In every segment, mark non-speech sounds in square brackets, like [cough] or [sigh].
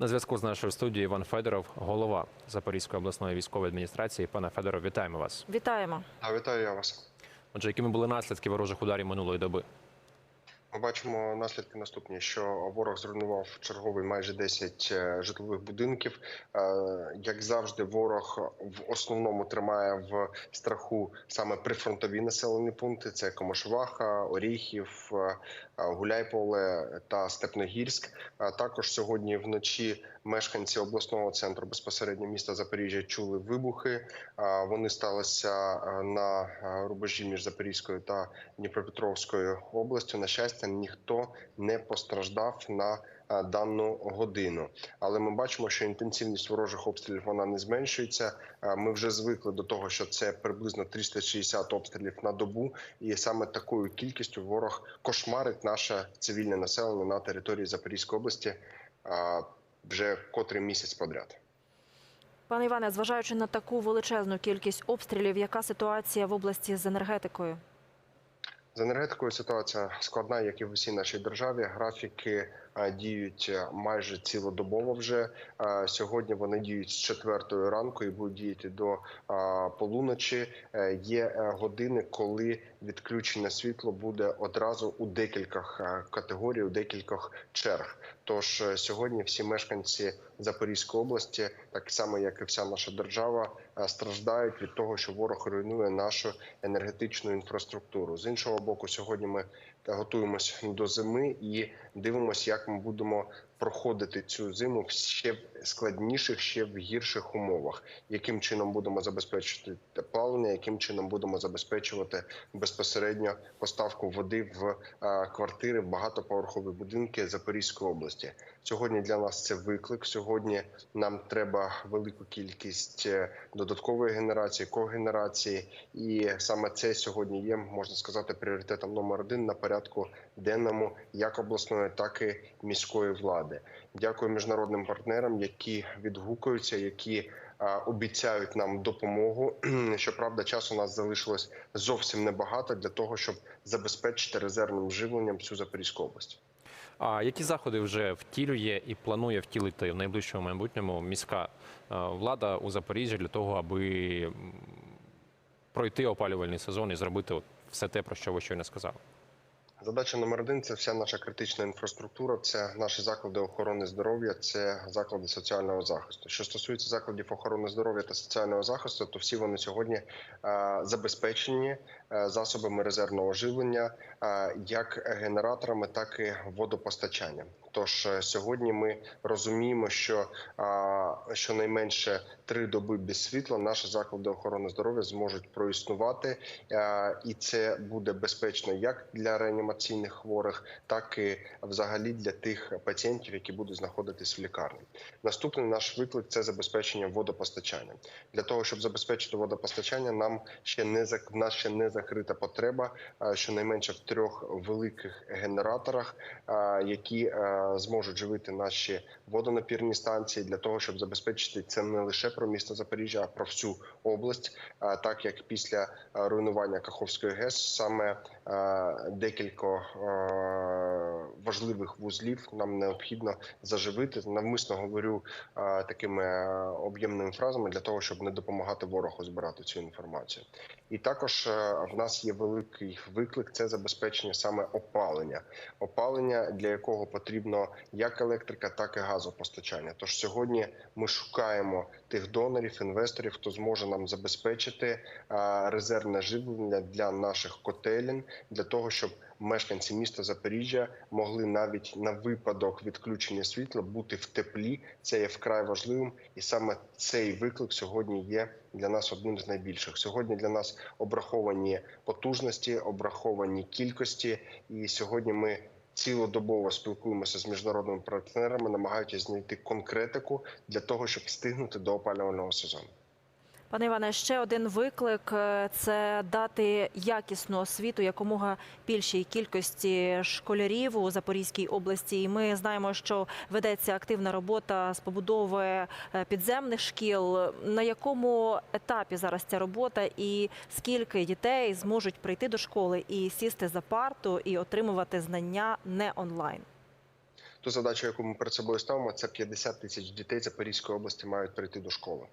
На зв'язку з нашою студією Іван Федоров, голова Запорізької обласної військової адміністрації. Пане Федоров, вітаємо вас. Вітаємо. А вітаю я вас. Отже, якими були наслідки ворожих ударів минулої доби? Ми бачимо наслідки наступні, що ворог зруйнував черговий майже 10 е, житлових будинків. Е, Як завжди, ворог в основному тримає в страху саме прифронтові населені пункти: це Комошваха, Оріхів, е, Гуляйполе та Степногірськ. Також сьогодні вночі мешканці обласного центру безпосередньо міста Запоріжжя чули вибухи. Вони сталися на рубежі між Запорізькою та Дніпропетровською областю. На щастя, ніхто не постраждав на дану годину. Але ми бачимо, що інтенсивність ворожих обстрілів вона не зменшується. Ми вже звикли до того, що це приблизно 360 обстрілів на добу, і саме такою кількістю ворог кошмарить наше цивільне населення на території Запорізької області вже котрий місяць подряд. Пане Іване, зважаючи на таку величезну кількість обстрілів, яка ситуація в області з енергетикою? З енергетикою ситуація складна, як і в усій нашій державі. Графіки е, діють е, майже цілодобово. Вже Е, сьогодні вони діють з четвертої ранку і будуть діяти до полуночі. Є години, коли відключення світла буде одразу у декількох е, категорій, у декількох черг. Тож е, сьогодні всі мешканці Запорізької області, так само як і вся наша держава, е, страждають від того, що ворог руйнує нашу енергетичну інфраструктуру. З іншого боку, сьогодні ми готуємося до зими і дивимося, як ми будемо проходити цю зиму в ще складніших, ще в гірших умовах. Яким чином будемо забезпечити теплення, яким чином будемо забезпечувати безпосередньо поставку води в е, квартири, в багатоповерхові будинки Запорізької області. Сьогодні для нас це виклик. Сьогодні нам треба велику кількість е, додаткової генерації, когенерації, і саме це сьогодні є, можна сказати, пріоритетом номер один на порядку денному як обласної, так і міської влади. Дякую міжнародним партнерам, які відгукуються, які обіцяють нам допомогу. [clears throat] Щоправда, часу у нас залишилось зовсім небагато для того, щоб забезпечити резервним живленням всю Запорізьку область. А які заходи вже втілює і планує втілити в найближчому майбутньому міська влада у Запоріжжі для того, аби пройти опалювальний сезон і зробити все те, про що ви щойно сказали? Задача номер один це вся наша критична інфраструктура, це наші заклади охорони здоров'я, це заклади соціального захисту. Що стосується закладів охорони здоров'я та соціального захисту, то всі вони сьогодні е, забезпечені засобами резервного живлення, е, як генераторами, так і водопостачанням. Тож е, сьогодні ми розуміємо, що е, щонайменше три доби без світла наші заклади охорони здоров'я зможуть проіснувати, е, і це буде безпечно як для реанімаційних хворих, так і взагалі для тих пацієнтів, які будуть знаходитись в лікарні. Наступний наш виклик це забезпечення водопостачання. Для того щоб забезпечити водопостачання, нам ще не зак- нас ще не закрита потреба, е, щонайменше в трьох великих генераторах, е, які е, зможуть живити наші водонапірні станції для того, щоб забезпечити це не лише про місто Запоріжжя, а про всю область. Так як після руйнування Каховської ГЕС саме декілька важливих вузлів нам необхідно заживити. Навмисно говорю такими об'ємними фразами для того, щоб не допомагати ворогу збирати цю інформацію. І також в нас є великий виклик це забезпечення саме опалення, опалення для якого потрібно як електрика, так і газопостачання. Тож сьогодні ми шукаємо тих донорів, інвесторів, хто зможе нам забезпечити резервне живлення для наших котелень, для того, щоб мешканці міста Запоріжжя могли навіть на випадок відключення світла бути в теплі. Це є вкрай важливим, і саме цей виклик сьогодні є для нас одним з найбільших. Сьогодні для нас обраховані потужності, обраховані кількості, і сьогодні ми. Цілодобово спілкуємося з міжнародними партнерами, намагаючись знайти конкретику для того, щоб встигнути до опалювального сезону. Пане Іване, ще один виклик е, це дати якісну освіту якомога більшій кількості школярів у Запорізькій області. І ми знаємо, що ведеться активна робота з побудови е, підземних шкіл. На якому етапі зараз ця робота, і скільки дітей зможуть прийти до школи і сісти за парту і отримувати знання не онлайн? Ту задачу, яку ми перед собою ставимо, це 50 тисяч дітей Запорізької області мають прийти до школи.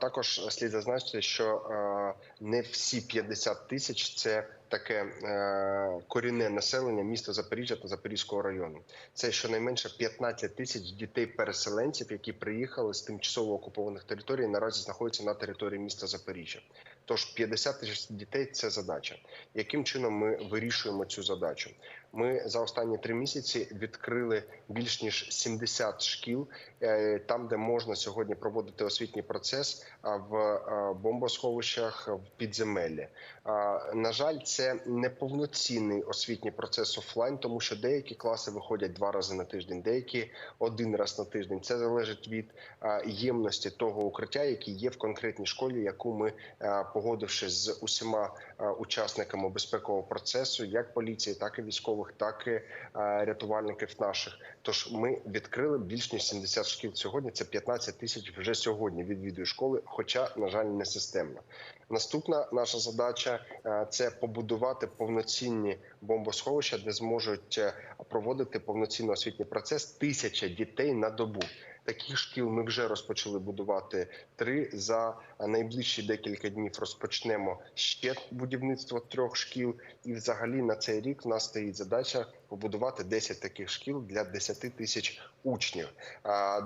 Також слід зазначити, що не всі 50 тисяч це таке е, корінне населення міста Запоріжжя та Запорізького району. Це щонайменше 15 тисяч дітей-переселенців, які приїхали з тимчасово окупованих територій, наразі знаходяться на території міста Запоріжжя. Тож 50 тисяч дітей це задача. Яким чином ми вирішуємо цю задачу? Ми за останні три місяці відкрили більш ніж 70 шкіл, там, де можна сьогодні проводити освітній процес в е, бомбосховищах в підземеллі. На жаль, це не повноцінний освітній процес офлайн, тому що деякі класи виходять два рази на тиждень, деякі один раз на тиждень. Це залежить від ємності того укриття, яке є в конкретній школі, яку ми а, погодивши з усіма учасниками безпекового процесу, як поліції, так і військових, так і рятувальників наших. Тож ми відкрили більш ніж 70 шкіл сьогодні. Це 15 тисяч вже сьогодні відвідує школи, хоча на жаль не системно. Наступна наша задача е, це побудувати повноцінні бомбосховища, де зможуть е, проводити повноцінний освітній процес тисяча дітей на добу. Таких шкіл ми вже розпочали будувати три. За найближчі декілька днів розпочнемо ще будівництво трьох шкіл. І, взагалі, на цей рік в нас стоїть задача побудувати 10 таких шкіл для 10 тисяч учнів.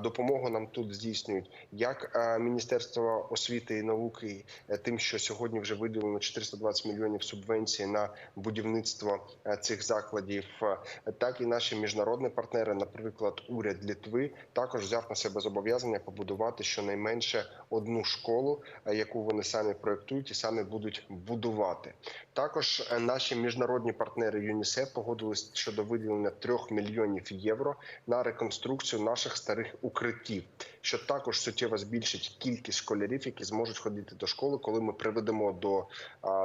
Допомогу нам тут здійснюють як Міністерство освіти і науки, е, тим, що сьогодні вже виділено 420 мільйонів субвенцій на будівництво е, цих закладів, е, так і наші міжнародні партнери, наприклад, уряд Літви, також взяв на себе зобов'язання побудувати щонайменше одну школу, е, яку вони самі проектують і самі будуть будувати. Також е, наші міжнародні партнери ЮНІСЕФ погодились щодо виділення 3 мільйонів євро на реконструкцію наших старих укриттів, що також суттєво збільшить кількість школярів, які зможуть ходити до школи, коли ми приведемо до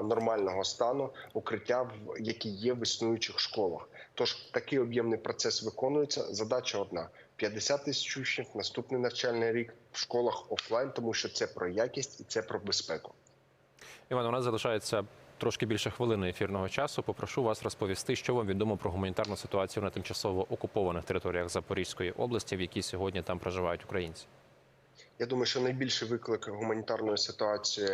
нормального стану укриття, які є в існуючих школах. Тож такий об'ємний процес виконується. Задача одна: 50 тисяч учнів, наступний навчальний рік в школах офлайн, тому що це про якість і це про безпеку. Іван, у нас залишається трошки більше хвилини ефірного часу. Попрошу вас розповісти, що вам відомо про гуманітарну ситуацію на тимчасово окупованих територіях Запорізької області, в якій сьогодні там проживають українці. Я думаю, що найбільший виклик гуманітарної ситуації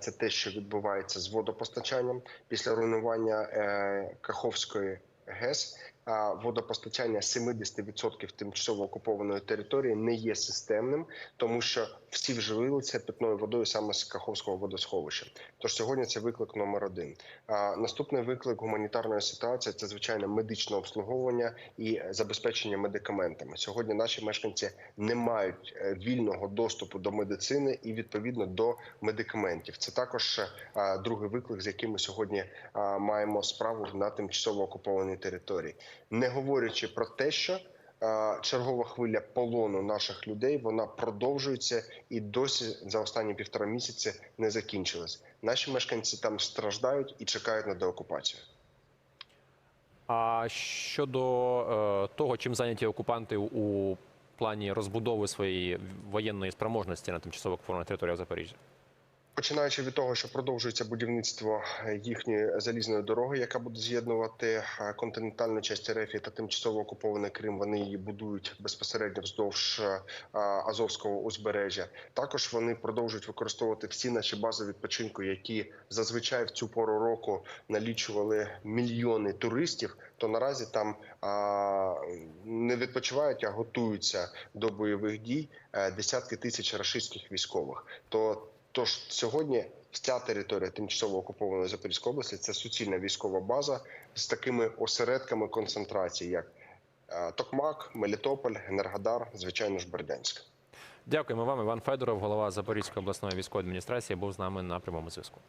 це те, що відбувається з водопостачанням після руйнування е, Каховської ГЕС. Водопостачання 70% тимчасово окупованої території не є системним, тому що всі вживилися питною водою саме з Каховського водосховища. Тож сьогодні це виклик номер один. Наступний виклик гуманітарної ситуації це звичайно медичне обслуговування і забезпечення медикаментами. Сьогодні наші мешканці не мають е, вільного доступу до медицини і відповідно до медикаментів. Це також е, другий виклик, з яким ми сьогодні маємо справу на тимчасово окупованій території, не говорячи про те, що чергова хвиля полону наших людей вона продовжується і досі за останні півтора місяці не закінчилась. Наші мешканці там страждають і чекають на деокупацію. А щодо е, того, чим зайняті окупанти у плані розбудови своєї воєнної спроможності на тимчасово окупованих територіях Запоріжжя? Починаючи від того, що продовжується будівництво е, їхньої залізної дороги, яка буде з'єднувати е, континентальну частину РФ та тимчасово окупований Крим. Вони її будують безпосередньо вздовж е, Азовського узбережжя. Також вони продовжують використовувати всі наші бази відпочинку, які зазвичай в цю пору року налічували мільйони туристів. То наразі там не відпочивають, а готуються до бойових дій десятки тисяч рашистських військових. То Тож сьогодні вся територія тимчасово окупованої Запорізької області це суцільна військова база з такими осередками концентрації, як е, Токмак, Мелітополь, Енергодар, звичайно ж Бердянськ. Дякуємо вам, Іван Федоров, голова Запорізької обласної військової адміністрації, був з нами на прямому зв'язку.